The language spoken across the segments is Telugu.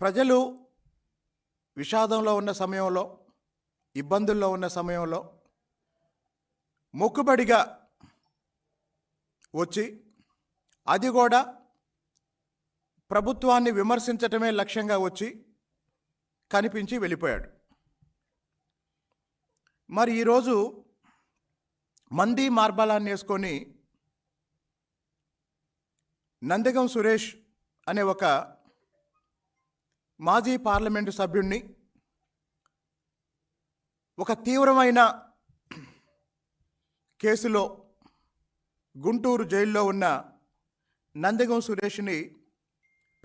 ప్రజలు విషాదంలో ఉన్న సమయంలో ఇబ్బందుల్లో ఉన్న సమయంలో మొక్కుబడిగా వచ్చి అది కూడా ప్రభుత్వాన్ని విమర్శించటమే లక్ష్యంగా వచ్చి కనిపించి వెళ్ళిపోయాడు. మరి ఈరోజు మంది మార్బలాన్ని వేసుకొని నందిగం సురేష్ అనే ఒక మాజీ పార్లమెంటు సభ్యుణ్ణి ఒక తీవ్రమైన కేసులో గుంటూరు జైల్లో ఉన్న నందిగం సురేష్ని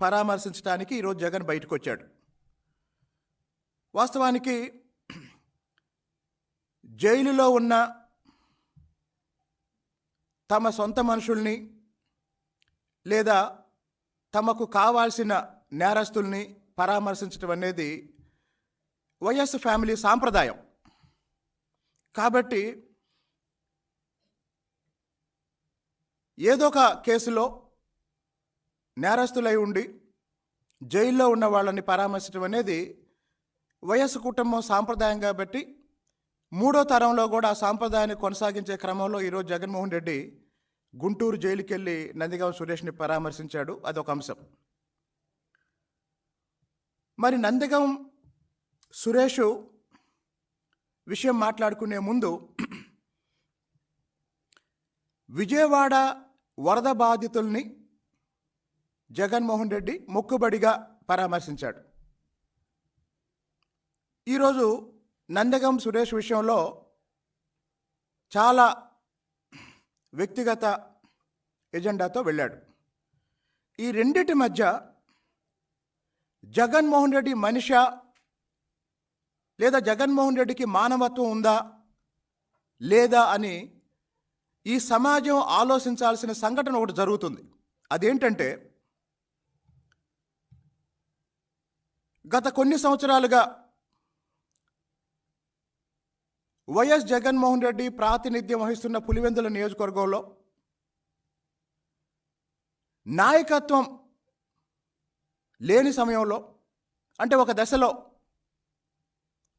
పరామర్శించడానికి ఈరోజు జగన్ బయటకు వచ్చాడు వాస్తవానికి జైలులో ఉన్న తమ సొంత మనుషుల్ని లేదా తమకు కావాల్సిన నేరస్తుల్ని పరామర్శించడం అనేది వైఎస్ ఫ్యామిలీ సాంప్రదాయం. కాబట్టి ఏదో ఒక కేసులో నేరస్తులై ఉండి జైల్లో ఉన్న వాళ్ళని పరామర్శించడం అనేది వైఎస్ కుటుంబం సాంప్రదాయం కాబట్టి మూడో తరంలో కూడా ఆ సాంప్రదాయాన్ని కొనసాగించే క్రమంలో ఈరోజు జగన్మోహన్ రెడ్డి గుంటూరు జైలుకెళ్ళి నందిగాం సురేష్ని పరామర్శించాడు. అదొక అంశం. మరి నందగం సురేష్ విషయం మాట్లాడుకునే ముందు విజయవాడ వరద బాధితుల్ని జగన్మోహన్ రెడ్డి మొక్కుబడిగా పరామర్శించాడు. ఈరోజు నందగం సురేష్ విషయంలో చాలా వ్యక్తిగత ఎజెండాతో వెళ్ళాడు. ఈ రెండిటి మధ్య జగన్మోహన్ రెడ్డి మనిష లేదా జగన్మోహన్ రెడ్డికి మానవత్వం ఉందా లేదా అని ఈ సమాజం ఆలోచించాల్సిన సంఘటన ఒకటి జరుగుతుంది. అదేంటంటే గత కొన్ని సంవత్సరాలుగా వైఎస్ జగన్మోహన్ రెడ్డి ప్రాతినిధ్యం వహిస్తున్న పులివెందుల నియోజకవర్గంలో నాయకత్వం లేని సమయంలో అంటే ఒక దశలో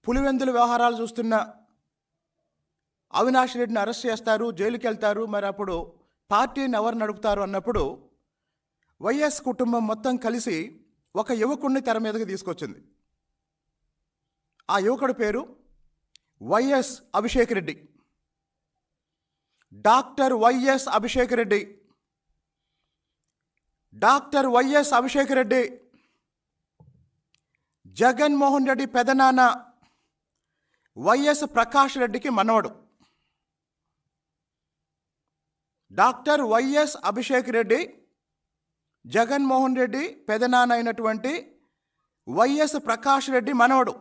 పులివెందుల వ్యవహారాలు చూస్తున్న అవినాష్ రెడ్డిని అరెస్ట్ చేస్తారు జైలుకి వెళ్తారు మరి అప్పుడు పార్టీని ఎవరు నడుపుతారు అన్నప్పుడు వైఎస్ కుటుంబం మొత్తం కలిసి ఒక యువకుడిని తెర మీదకి తీసుకొచ్చింది. ఆ యువకుడి పేరు YS Abhishek Reddy. Doctor YS Abhishek Reddy. Doctor YS Abhishek Reddy Jaganmohan Reddy పెదనాన్న వైఎస్ ప్రకాష్ రెడ్డికి మనవడు. డాక్టర్ వైఎస్ అభిషేక్ రెడ్డి జగన్మోహన్ రెడ్డి పెదనాన్న అయినటువంటి వైఎస్ ప్రకాష్ రెడ్డి మనవడు.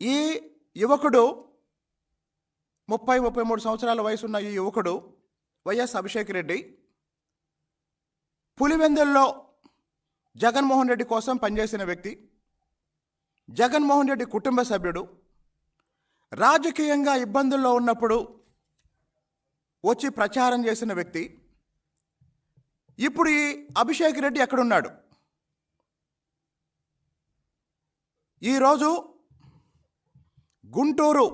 ఈ యువకుడు ముప్పై ముప్పై మూడు సంవత్సరాల వయసున్న ఈ యువకుడు వైఎస్ అభిషేక్ రెడ్డి పులివెందుల్లో జగన్మోహన్ రెడ్డి కోసం పనిచేసిన వ్యక్తి జగన్మోహన్ రెడ్డి కుటుంబ సభ్యుడు రాజకీయంగా ఇబ్బందుల్లో ఉన్నప్పుడు వచ్చి ప్రచారం చేసిన వ్యక్తి ఇప్పుడు ఈ అభిషేక్ రెడ్డి ఎక్కడున్నాడు? ఈరోజు గుంటూరు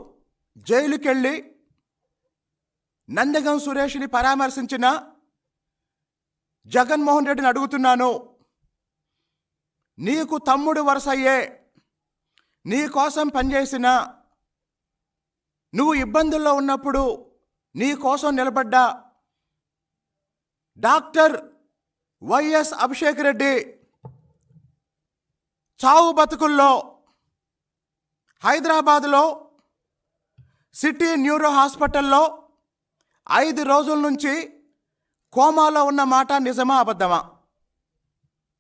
జైలుకెళ్ళి నందగం సురేష్ని పరామర్శించిన జగన్మోహన్ రెడ్డిని అడుగుతున్నాను. నీకు తమ్ముడు వరుసయ్యే నీ కోసం పనిచేసిన నువ్వు ఇబ్బందుల్లో ఉన్నప్పుడు నీ కోసం నిలబడ్డా డాక్టర్ వైఎస్ అభిషేక్ రెడ్డి చావు బతుకుల్లో హైదరాబాదులో సిటీ న్యూరో హాస్పిటల్లో ఐదు రోజుల నుంచి కోమాలో ఉన్న మాట నిజమా అబద్ధమా?